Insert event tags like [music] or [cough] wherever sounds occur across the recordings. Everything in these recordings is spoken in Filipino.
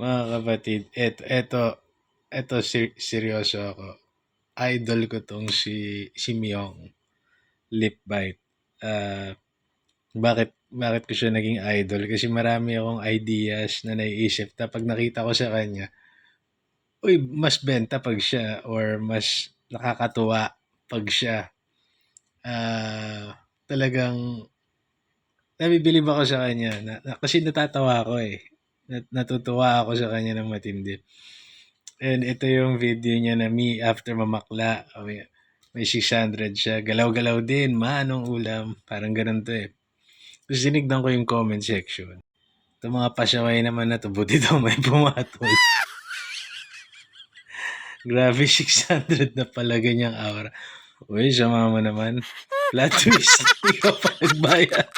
Mga kapatid, eto, eto, eto ser- seryoso ako. Idol ko tong si, si Myong. Lip bite. Ah, bakit, bakit ko siya naging idol? Kasi marami akong ideas na naiisip. Tapos nakita ko sa kanya, uy, mas benta pag siya or mas nakakatuwa pag siya. Ah, talagang nabibilib ako sa kanya. Na, na- kasi natatawa ako eh. Nat, natutuwa ako sa kanya ng matindi. And ito yung video niya na me after mamakla. May, may 600 siya. Galaw-galaw din. Manong ulam. Parang ganun to eh. Tapos sinignan ko yung comment section. Ito mga pasyaway naman na to. Buti daw may pumatol. [laughs] Grabe, 600 na pala ganyang aura. Uy, sama mo naman. Plot twist. [laughs] Hindi ka pa nagbayad.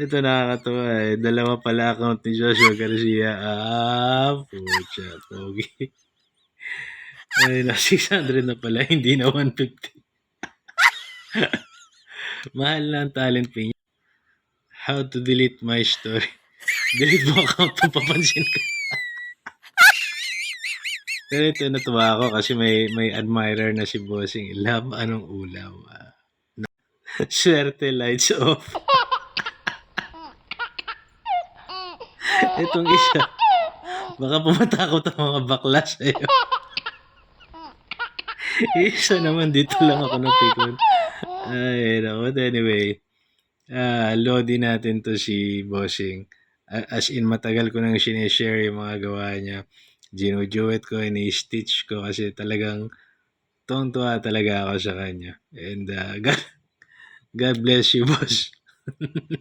Ito nakakatuwa eh. Dalawa pala account ni Joshua Garcia. Ah, pucha, pogi. Ay, na 600 na pala, hindi na 150. [laughs] Mahal na ang talent niya. How to delete my story. [laughs] delete mo account kung papansin ka. [laughs] Pero ito natuwa ako kasi may may admirer na si Bossing. Love, anong ulam? Ah, Swerte lights off. Itong isa. Baka pumatakot ang mga bakla sa'yo. isa naman, dito lang ako napikon. Ay, no. But anyway, ah lodi natin to si Bossing. As in, matagal ko nang sinishare yung mga gawa niya. Ginujuet ko, ini-stitch ko kasi talagang tuwang-tuwa talaga ako sa kanya. And uh, [laughs] God, God bless you, boss. [laughs]